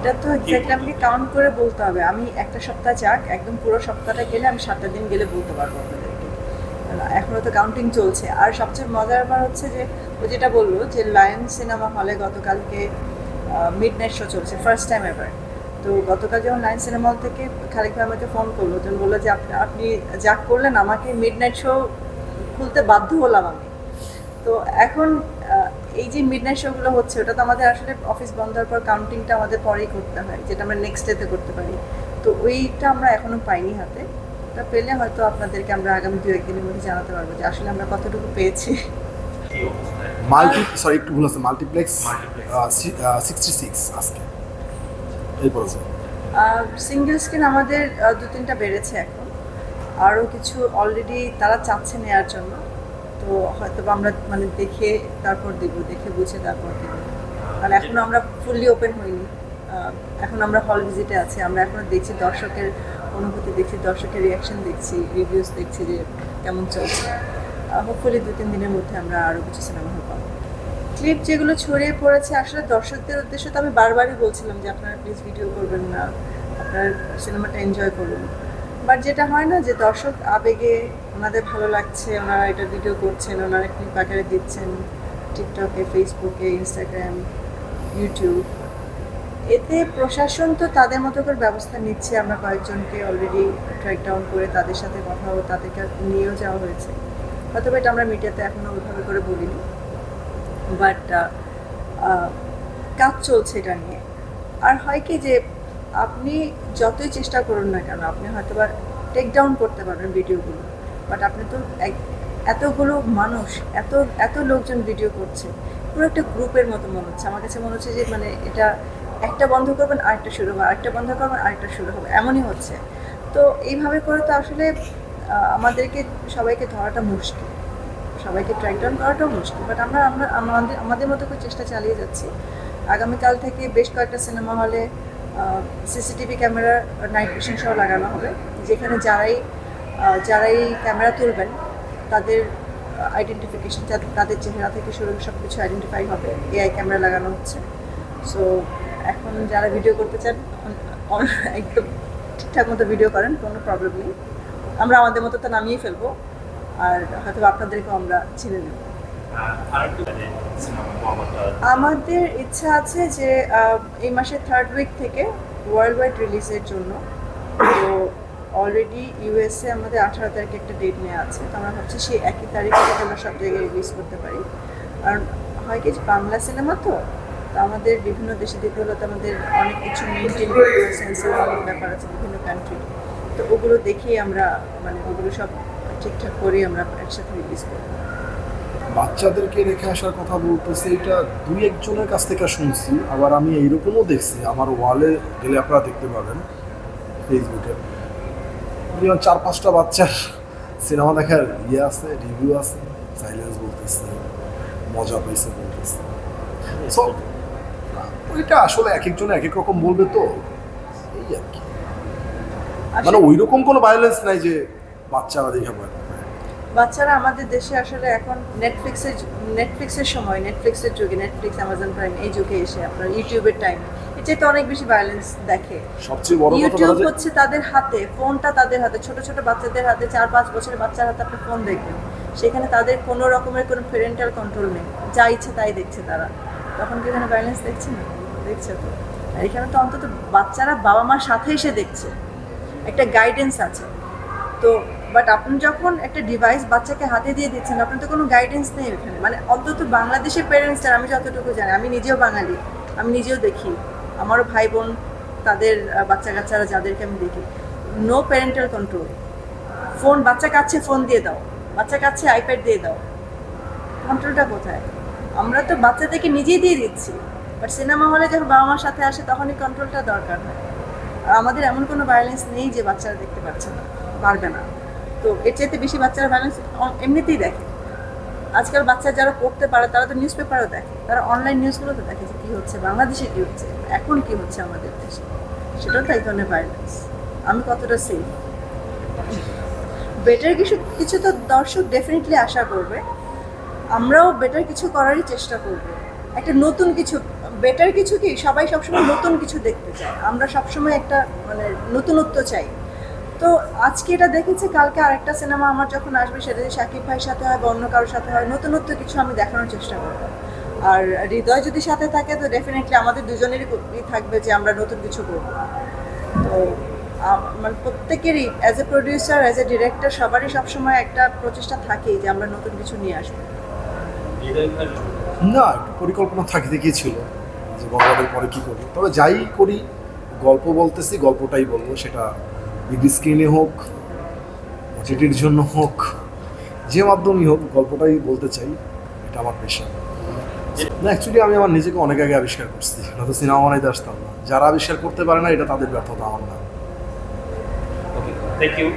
এটা তো এক্স্যাক্টলি আমাকে কাউন্ট করে বলতে হবে। আমি একটা সপ্তাহ যাক, একদম পুরো সপ্তাহটা গেলে আমি সাতটা দিন গেলে বলতে পারব আপনাদেরকে। এখনও তো কাউন্টিং চলছে। আর সবচেয়ে মজার ব্যাপার হচ্ছে যে, ও যেটা বলল যে লায়ন সিনেমা হলে গতকালকে মিড নাইট শো চলছে ফার্স্ট টাইম এবার তো গতকাল যখন লায়ন সিনেমা হল থেকে খালিক ভাই আমাকে ফোন করল, তখন বলল যে, আপনি আপনি যা করলেন, আমাকে মিড নাইট শো খুলতে বাধ্য হলাম আমি। তো এখন এই যে মিড নাইট শোগুলো হচ্ছে ওটা তো আমাদের আসলে অফিস বন্ধ হওয়ার পর কাউন্টিংটা আমাদের পরেই করতে হয় যেটা আমরা নেক্সট ডেতে করতে পারি। তো ওইটা আমরা এখনও পাইনি হাতে। ওটা পেলে হয়তো আপনাদেরকে আমরা আগামী দু একদিনের মধ্যে জানাতে পারব যে আসলে আমরা কতটুকু পেয়েছি। মাল্টি সরি একটু ভুল আছে মাল্টিপ্লেক্স। সিক্সটি সিক্স আজকে। এই পড়েছে। সিঙ্গেল স্ক্রিন আমাদের দু তিনটা বেড়েছে এখন। আরও কিছু অলরেডি তারা চাচ্ছে নেওয়ার জন্য। তো হয়তো বা আমরা মানে দেখে তারপর দিব দেখে বুঝে তারপর দিব আর এখনও আমরা ফুললি ওপেন হইনি। এখন আমরা হল ভিজিটে আছি আমরা এখনও দেখছি দর্শকের অনুভূতি দেখছি দর্শকের রিয়াকশন দেখছি রিভিউস দেখছি যে কেমন চলছে। হোপফুলি দু তিন দিনের মধ্যে আমরা আরও কিছু সিনেমা হল পাবো। ক্লিপ যেগুলো ছড়িয়ে পড়েছে আসলে দর্শকদের উদ্দেশ্যে তো আমি বারবারই বলছিলাম যে আপনারা প্লিজ ভিডিও করবেন না আপনার সিনেমাটা এনজয় করুন। বাট যেটা হয় না যে দর্শক আবেগে ওনাদের ভালো লাগছে, ওনারা এটা ভিডিও করছেন, ওনারা ক্লিপ আকারে দিচ্ছেন টিকটকে ফেসবুকে ইনস্টাগ্রাম ইউটিউব এতে প্রশাসন তো তাদের মতো করে ব্যবস্থা নিচ্ছে, আমরা কয়েকজনকে অলরেডি ট্র্যাক ডাউন করে তাদের সাথে কথা তাদেরকে নিয়েও যাওয়া হয়েছে। হয়তো এটা আমরা মিডিয়াতে এখনও ওইভাবে করে বলিনি। বাট কাজ চলছে এটা নিয়ে। আর হয় কি যে আপনি যতই চেষ্টা করুন না কেন, আপনি হয়তো বা টেক ডাউন করতে পারবেন ভিডিওগুলো বাট আপনি তো এতগুলো মানুষ, এত এত লোকজন ভিডিও করছে, পুরো একটা গ্রুপের মতো মনে হচ্ছে। আমার কাছে মনে হচ্ছে যে মানে এটা একটা বন্ধ করবেন, আরেকটা শুরু হবে, আরেকটা বন্ধ করবেন, আরেকটা শুরু হবে, এমনই হচ্ছে। তো এইভাবে করে তো আসলে আমাদেরকে সবাইকে ধরাটা মুশকিল। সবাইকে ট্র্যাক ডাউন করাটাও মুশকিল বাট আমরা আমরা, আমাদের আমাদের মতো করে চেষ্টা চালিয়ে যাচ্ছি। আগামীকাল থেকে বেশ কয়েকটা সিনেমা হলে সিসিটিভি ক্যামেরা নাইট ভিশন সহ লাগানো হবে। যেখানে যারাই যারাই ক্যামেরা তুলবেন, তাদের আইডেন্টিফিকেশন তাদের চেহারা থেকে শুরু সব কিছু আইডেন্টিফাই হবে এআই ক্যামেরা লাগানো হচ্ছে। সো এখন যারা ভিডিও করতে চান একদম ঠিকঠাক মতো ভিডিও করেন, কোনো প্রবলেম নেই। আমরা আমাদের মতো তো নামিয়ে ফেলব, আর হয়তো আপনাদেরকেও আমরা চিনে নেব আমাদের ইচ্ছা আছে যে এই মাসের থার্ড উইক থেকে ওয়ার্ল্ড ওয়াইড রিলিজের জন্য। তো অলরেডি ইউএসএ আমাদের আঠারো তারিখে একটা ডেট নেওয়া আছে। তো আমরা ভাবছি সেই একই তারিখে থেকে আমরা সব জায়গায় রিলিজ করতে পারি। কারণ হয় কি, বাংলা সিনেমা তো তো আমাদের বিভিন্ন দেশে দিতে হলে তো আমাদের অনেক কিছু মেনটেন সেন্সার অনেক ব্যাপার আছে বিভিন্ন কান্ট্রি তো ওগুলো দেখেই আমরা মানে ওগুলো সব ঠিকঠাক করেই আমরা একসাথে রিলিজ করব। বাচ্চাদেরকে রেখে আসার কথা বলতেছে এটা দুই একজনের কাছ থেকে শুনছি আবার আমি এইরকমও দেখছি আমার ওয়ালে গেলে আপনারা দেখতে পাবেন ফেসবুকে। যেমন চার পাঁচটা বাচ্চার সিনেমা দেখার ইয়ে আছে রিভিউ আছে সাইলেন্স বলতেছে মজা পাইছে বলতেছে। ওইটা আসলে এক একজনে এক এক রকম বলবে তো এই আর কি। মানে আসলে- ওই রকম কোনো ভায়োলেন্স নাই যে বাচ্চারা দেখে পাবে। বাচ্চারা আমাদের দেশে আসলে এখন নেটফ্লিক্সের নেটফ্লিক্সের সময় নেটফ্লিক্সের যুগে নেটফ্লিক্স অ্যামাজন প্রাইম এই যুগে এসে আপনার ইউটিউবের টাইম চাইতে অনেক বেশি ভায়োলেন্স দেখে। সবচেয়ে বড় ইউটিউব হচ্ছে তাদের হাতে ফোনটা তাদের হাতে। ছোট ছোট বাচ্চাদের হাতে চার পাঁচ বছরের বাচ্চার হাতে আপনি ফোন দেখবেন। সেখানে তাদের কোনো রকমের কোনো প্যারেন্টাল কন্ট্রোল নেই। যা ইচ্ছে তাই দেখছে তারা। তখন কি এখানে ভায়োলেন্স দেখছে না? দেখছে তো। আর এখানে তো অন্তত বাচ্চারা বাবা মার সাথে এসে দেখছে। একটা গাইডেন্স আছে। তো বাট আপনি যখন একটা ডিভাইস বাচ্চাকে হাতে দিয়ে দিচ্ছেন, আপনার তো কোনো গাইডেন্স নেই ওখানে মানে অন্তত বাংলাদেশের প্যারেন্টসরা আমি যতটুকু জানি, আমি নিজেও বাঙালি, আমি নিজেও দেখি। আমারও ভাই বোন তাদের বাচ্চা কাচ্চারা যাদেরকে আমি দেখি। নো প্যারেন্টাল কন্ট্রোল ফোন, বাচ্চা কাছে ফোন দিয়ে দাও। বাচ্চা কাছে আইপ্যাড দিয়ে দাও। কন্ট্রোলটা কোথায়? আমরা তো বাচ্চাদেরকে নিজেই দিয়ে দিচ্ছি। বাট সিনেমা হলে যখন বাবা মার সাথে আসে, তখনই কন্ট্রোলটা দরকার হয়। আর আমাদের এমন কোনো ভায়োলেন্স নেই যে বাচ্চারা দেখতে পাচ্ছে না, পারবে না। তো এর চাইতে বেশি বাচ্চারা ভায়োলেন্স এমনিতেই দেখে। আজকাল বাচ্চা যারা পড়তে পারে, তারা তো নিউজ পেপারও দেখে। তারা অনলাইন নিউজগুলো তো দেখে যে কী হচ্ছে, বাংলাদেশে কী হচ্ছে, এখন কী হচ্ছে আমাদের দেশে। সেটাও তো এক ধরনের ভায়োলেন্স আমি কতটা সেফ বেটার কিছু কিছু তো দর্শক ডেফিনেটলি আশা করবে। আমরাও বেটার কিছু করারই চেষ্টা করব। একটা নতুন কিছু বেটার কিছু কি? সবাই সবসময় নতুন কিছু দেখতে চায়। আমরা সবসময় একটা মানে নতুনত্ব চাই। তো আজকে এটা দেখেছি কালকে আরেকটা সিনেমা আমার যখন আসবে সেটা যদি শাকিব ভাইয়ের সাথে হয় বা অন্য কারোর সাথে হয় নতুনত্ব কিছু আমি দেখানোর চেষ্টা করব। আর হৃদয় যদি সাথে থাকে তো ডেফিনেটলি আমাদের দুজনেরই ই থাকবে যে আমরা নতুন কিছু করব। তো মানে প্রত্যেকেরই as a producer as a director সবারই সবসময় একটা প্রচেষ্টা থাকে যে আমরা নতুন কিছু নিয়ে আসব। না একটু পরিকল্পনা থাকতে গিয়েছিল যে বড়দের পরে কী করব। তবে যাই করি গল্প বলতেছি গল্পটাই বলব সেটা বিগ স্ক্রিনে হোক ওটিটির জন্য হোক, যে মাধ্যমেই হোক, গল্পটাই বলতে চাই, এটা আমার পেশা। না অ্যাকচুয়ালি আমি আমার নিজেকে অনেক আগে আবিষ্কার করছি নয়তো সিনেমা বানাইতে আসতাম না। যারা আবিষ্কার করতে পারে না, এটা তাদের ব্যর্থতা আমার না। Thank you